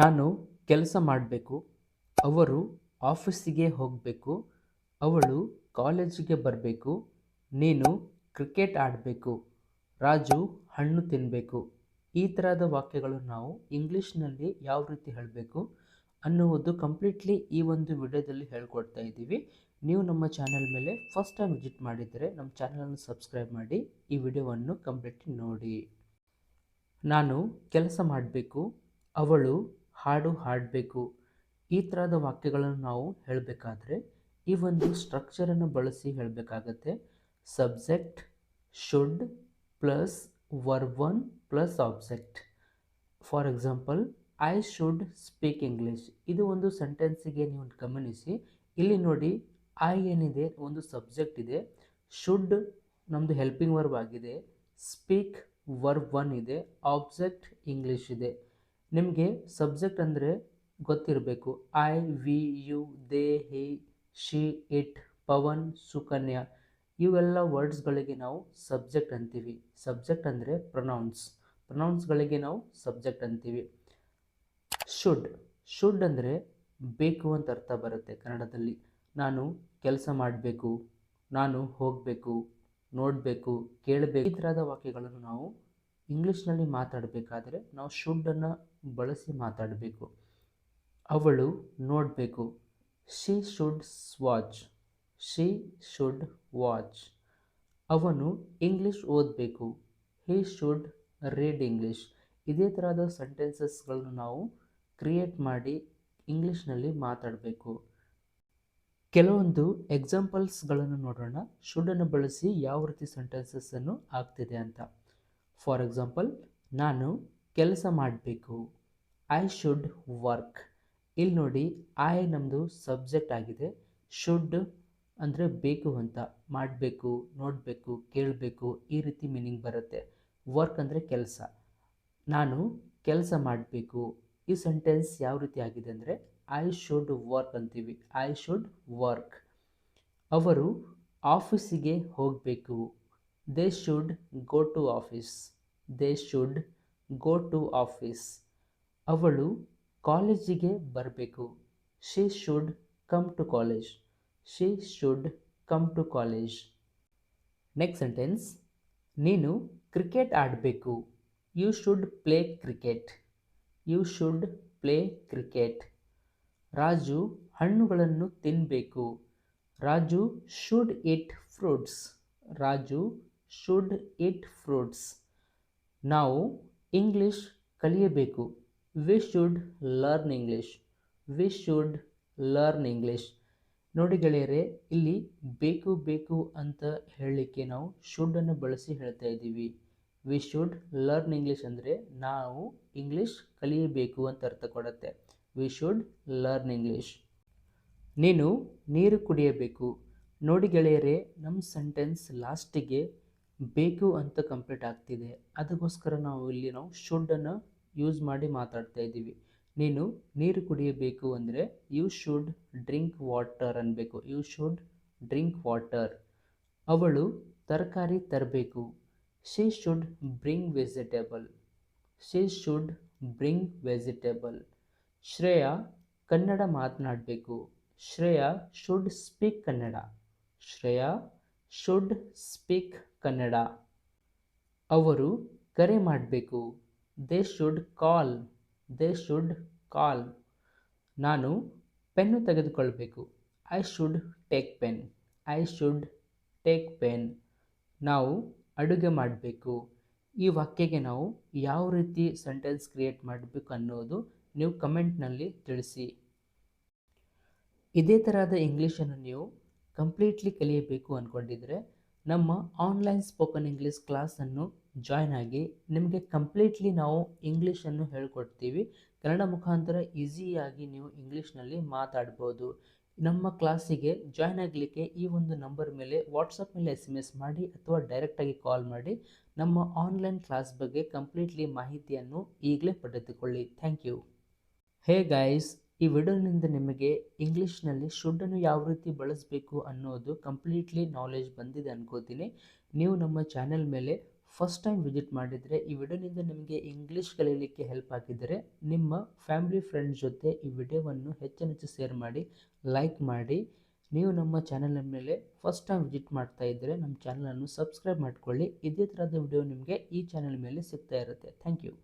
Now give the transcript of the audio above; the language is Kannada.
ನಾನು ಕೆಲಸ ಮಾಡಬೇಕು, ಅವರು ಆಫೀಸಿಗೆ ಹೋಗಬೇಕು, ಅವಳು ಕಾಲೇಜಿಗೆ ಬರಬೇಕು, ನೀನು ಕ್ರಿಕೆಟ್ ಆಡಬೇಕು, ರಾಜು ಹಣ್ಣು ತಿನ್ನಬೇಕು ಈ ಥರದ ವಾಕ್ಯಗಳು ನಾವು ಇಂಗ್ಲೀಷ್ನಲ್ಲಿ ಯಾವ ರೀತಿ ಹೇಳಬೇಕು ಅನ್ನುವುದು ಕಂಪ್ಲೀಟ್ಲಿ ಈ ಒಂದು ವಿಡಿಯೋದಲ್ಲಿ ಹೇಳ್ಕೊಡ್ತಾ ಇದ್ದೀವಿ. ನೀವು ನಮ್ಮ ಚಾನಲ್ ಮೇಲೆ ಫಸ್ಟ್ ಟೈಮ್ ವಿಸಿಟ್ ಮಾಡಿದರೆ ನಮ್ಮ ಚಾನಲನ್ನು ಸಬ್ಸ್ಕ್ರೈಬ್ ಮಾಡಿ ಈ ವಿಡಿಯೋವನ್ನು ಕಂಪ್ಲೀಟ್ಲಿ ನೋಡಿ. ನಾನು ಕೆಲಸ ಮಾಡಬೇಕು, ಅವಳು ಹಾಡು ಹಾಡಬೇಕು. ಈ ಥರದ ವಾಕ್ಯಗಳನ್ನು ನಾವು ಹೇಳಬೇಕಾದ್ರೆ ಈ ಒಂದು ಸ್ಟ್ರಕ್ಚರನ್ನು ಬಳಸಿ ಹೇಳಬೇಕಾಗತ್ತೆ. Subject should plus verb one plus object for example I should speak English ಇದು ಒಂದು ಸೆಂಟೆನ್ಸಿಗೆ ನೀವು ಗಮನಿಸಿ. ಇಲ್ಲಿ ನೋಡಿ ಐ ಏನಿದೆ, ಒಂದು ಸಬ್ಜೆಕ್ಟ್ ಇದೆ. ಶುಡ್ ನಮ್ಮದು ಹೆಲ್ಪಿಂಗ್ ವರ್ಬ್ ಆಗಿದೆ. ಸ್ಪೀಕ್ ವರ್ಬ್ ಒನ್ ಇದೆ. ಆಬ್ಜೆಕ್ಟ್ ಇಂಗ್ಲೀಷ್ ಇದೆ. ನಿಮಗೆ ಸಬ್ಜೆಕ್ಟ್ ಅಂದರೆ ಗೊತ್ತಿರಬೇಕು. I, we, you, they, he, she, it, Pavan, Sukanya. ಇವೆಲ್ಲ ವರ್ಡ್ಸ್ಗಳಿಗೆ ನಾವು ಸಬ್ಜೆಕ್ಟ್ ಅಂತೀವಿ. ಸಬ್ಜೆಕ್ಟ್ ಅಂದರೆ ಪ್ರೊನೌನ್ಸ್. ಪ್ರೊನೌನ್ಸ್ಗಳಿಗೆ ನಾವು ಸಬ್ಜೆಕ್ಟ್ ಅಂತೀವಿ. ಶುಡ್. ಶುಡ್ ಅಂದರೆ ಬೇಕು ಅಂತ ಅರ್ಥ ಬರುತ್ತೆ ಕನ್ನಡದಲ್ಲಿ. ನಾನು ಕೆಲಸ ಮಾಡಬೇಕು, ನಾನು ಹೋಗಬೇಕು, ನೋಡಬೇಕು, ಕೇಳಬೇಕು. ಈ ಥರದ ವಾಕ್ಯಗಳನ್ನು ನಾವು ಇಂಗ್ಲೀಷ್ನಲ್ಲಿ ಮಾತಾಡಬೇಕಾದ್ರೆ ನಾವು ಶುಡ್ಡನ್ನು ಬಳಸಿ ಮಾತಾಡಬೇಕು. ಅವಳು ನೋಡಬೇಕು. She should watch she should watch ಅವನು ಇಂಗ್ಲೀಷ್ ಓದಬೇಕು. ಹೀ ಶುಡ್ ರೀಡ್ ಇಂಗ್ಲೀಷ್ ಇದೇ ಥರದ ಸೆಂಟೆನ್ಸಸ್ಗಳನ್ನು ನಾವು ಕ್ರಿಯೇಟ್ ಮಾಡಿ ಇಂಗ್ಲೀಷ್ನಲ್ಲಿ ಮಾತಾಡಬೇಕು. ಕೆಲವೊಂದು ಎಕ್ಸಾಂಪಲ್ಸ್ಗಳನ್ನು ನೋಡೋಣ. ಶುಡನ್ನು ಬಳಸಿ ಯಾವ ರೀತಿ ಸೆಂಟೆನ್ಸಸ್ಸನ್ನು ಆಗ್ತಿದೆ ಅಂತ. ಫಾರ್ ಎಕ್ಸಾಂಪಲ್ ನಾನು ಕೆಲಸ ಮಾಡಬೇಕು. ಐ ಶುಡ್ ವರ್ಕ್ ಇಲ್ಲಿ ನೋಡಿ ಐ ನಮ್ಮದು ಸಬ್ಜೆಕ್ಟ್ ಆಗಿದೆ. ಶುಡ್ ಅಂದರೆ ಬೇಕು ಅಂತ. ಮಾಡಬೇಕು, ನೋಡಬೇಕು, ಕೇಳಬೇಕು, ಈ ರೀತಿ ಮೀನಿಂಗ್ ಬರುತ್ತೆ. ವರ್ಕ್ ಅಂದರೆ ಕೆಲಸ. ನಾನು ಕೆಲಸ ಮಾಡಬೇಕು. ಈ ಸೆಂಟೆನ್ಸ್ ಯಾವ ರೀತಿ ಆಗಿದೆ ಅಂದರೆ ಐ ಶುಡ್ ವರ್ಕ್ ಅಂತೀವಿ. ಐ ಶುಡ್ ವರ್ಕ್ ಅವರು ಆಫೀಸಿಗೆ ಹೋಗಬೇಕು. They should go to office they should go to office ಅವಳು ಕಾಲೇಜಿಗೆ ಬರಬೇಕು. She should come to college she should come to college next sentence ನೀನು ಕ್ರಿಕೆಟ್ ಆಡಬೇಕು. You should play cricket you should play cricket Raju ಹಣ್ಣುಗಳನ್ನು ತಿನ್ನಬೇಕು Raju should eat fruits Raju should eat fruits ನಾವು ಇಂಗ್ಲೀಷ್ ಕಲಿಯಬೇಕು. We should learn English we should learn English ನೋಡಿ ಗೆಳೆಯರೆ, ಇಲ್ಲಿ ಬೇಕು ಬೇಕು ಅಂತ ಹೇಳಲಿಕ್ಕೆ ನಾವು ಶುಡ್ಡನ್ನು ಬಳಸಿ ಹೇಳ್ತಾ ಇದ್ದೀವಿ. ವಿ ಶುಡ್ ಲರ್ನ್ ಇಂಗ್ಲೀಷ್ ಅಂದರೆ ನಾವು ಇಂಗ್ಲೀಷ್ ಕಲಿಯಬೇಕು ಅಂತ ಅರ್ಥ ಕೊಡುತ್ತೆ. ವಿ ಶುಡ್ ಲರ್ನ್ ಇಂಗ್ಲೀಷ್ ನೀನು ನೀರು ಕುಡಿಯಬೇಕು. ನೋಡಿ ಗೆಳೆಯರೆ, ನಮ್ಮ ಸೆಂಟೆನ್ಸ್ ಲಾಸ್ಟಿಗೆ ಬೇಕು ಅಂತ ಕಂಪ್ಲೀಟ್ ಆಗ್ತಿದೆ. ಅದಕ್ಕೋಸ್ಕರ ನಾವು ಇಲ್ಲಿ ನಾವು ಶುಡ್ಡನ್ನು ಯೂಸ್ ಮಾಡಿ ಮಾತಾಡ್ತಾ ಇದ್ದೀವಿ. ನೀನು ನೀರು ಕುಡಿಯಬೇಕು ಅಂದರೆ ಯು ಶುಡ್ ಡ್ರಿಂಕ್ ವಾಟರ್ ಅನ್ನಬೇಕು ಯು ಶುಡ್ ಡ್ರಿಂಕ್ ವಾಟರ್ ಅವಳು ತರಕಾರಿ ತರಬೇಕು. She should bring vegetable she should bring vegetable Shreya Kannada ಮಾತನಾಡಬೇಕು. Shreya should speak Kannada. Shreya should speak Kannada. ಅವರು ಕರೆ ಮಾಡಬೇಕು. They should call. They should call. ನಾನು ಪೆನ್ನು ತೆಗೆದುಕೊಳ್ಬೇಕು. I should take pen. I should take pen. ನಾವು ಅಡುಗೆ ಮಾಡಬೇಕು. ಈ ವಾಕ್ಯಕ್ಕೆ ನಾವು ಯಾವ ರೀತಿ ಸೆಂಟೆನ್ಸ್ ಕ್ರಿಯೇಟ್ ಮಾಡಬೇಕು ಅನ್ನೋದು ನೀವು ಕಮೆಂಟ್ನಲ್ಲಿ ತಿಳಿಸಿ. ಇದೇ ಥರದ ಇಂಗ್ಲೀಷನ್ನು ನೀವು ಕಂಪ್ಲೀಟ್ಲಿ ಕಲಿಯಬೇಕು ಅಂದ್ಕೊಂಡಿದ್ರೆ ನಮ್ಮ ಆನ್ಲೈನ್ ಸ್ಪೋಕನ್ ಇಂಗ್ಲೀಷ್ ಕ್ಲಾಸನ್ನು ಜಾಯ್ನ್ ಆಗಿ ನಿಮಗೆ ಕಂಪ್ಲೀಟ್ಲಿ ನಾವು ಇಂಗ್ಲೀಷನ್ನು ಹೇಳ್ಕೊಡ್ತೀವಿ. ಕನ್ನಡ ಮುಖಾಂತರ ಈಸಿಯಾಗಿ ನೀವು ಇಂಗ್ಲೀಷ್ನಲ್ಲಿ ಮಾತಾಡ್ಬೋದು. ನಮ್ಮ ಕ್ಲಾಸಿಗೆ ಜಾಯ್ನ್ ಆಗಲಿಕ್ಕೆ ಈ ಒಂದು ನಂಬರ್ ಮೇಲೆ ವಾಟ್ಸಪ್ ಮೇಲೆ ಎಸ್ ಎಂ ಎಸ್ ಮಾಡಿ ಅಥವಾ ಡೈರೆಕ್ಟಾಗಿ ಕಾಲ್ ಮಾಡಿ ನಮ್ಮ ಆನ್ಲೈನ್ ಕ್ಲಾಸ್ ಬಗ್ಗೆ ಕಂಪ್ಲೀಟ್ಲಿ ಮಾಹಿತಿಯನ್ನು ಈಗಲೇ ಪಡೆದುಕೊಳ್ಳಿ. ಥ್ಯಾಂಕ್ ಯು ಹೇ ಗೈಸ್ ಈ ವಿಡಿಯೋನಿಂದ ನಿಮಗೆ ಇಂಗ್ಲೀಷ್ನಲ್ಲಿ ಶುಡ್ಡನ್ನು ಯಾವ ರೀತಿ ಬಳಸಬೇಕು ಅನ್ನೋದು ಕಂಪ್ಲೀಟ್ಲಿ ನಾಲೆಜ್ ಬಂದಿದೆ ಅನ್ಕೋತೀನಿ. ನೀವು ನಮ್ಮ ಚಾನೆಲ್ ಮೇಲೆ ಫಸ್ಟ್ ಟೈಮ್ ವಿಸಿಟ್ ಮಾಡಿದರೆ ಈ ವಿಡಿಯೋನಿಂದ ನಿಮಗೆ ಇಂಗ್ಲೀಷ್ ಕಲೀಲಿಕ್ಕೆ ಹೆಲ್ಪ್ ಆಗಿದ್ದರೆ ನಿಮ್ಮ ಫ್ಯಾಮಿಲಿ ಫ್ರೆಂಡ್ ಜೊತೆ ಈ ವಿಡಿಯೋವನ್ನು ಹೆಚ್ಚಿನ ಹೆಚ್ಚು ಶೇರ್ ಮಾಡಿ ಲೈಕ್ ಮಾಡಿ. ನೀವು ನಮ್ಮ ಚಾನೆಲ್ ಮೇಲೆ ಫಸ್ಟ್ ಟೈಮ್ ವಿಸಿಟ್ ಮಾಡ್ತಾ ಇದ್ದರೆ ನಮ್ಮ ಚಾನಲನ್ನು ಸಬ್ಸ್ಕ್ರೈಬ್ ಮಾಡಿಕೊಳ್ಳಿ. ಇದೇ ಥರದ ವಿಡಿಯೋ ನಿಮಗೆ ಈ ಚಾನಲ್ ಮೇಲೆ ಸಿಗ್ತಾ ಇರುತ್ತೆ. Thank you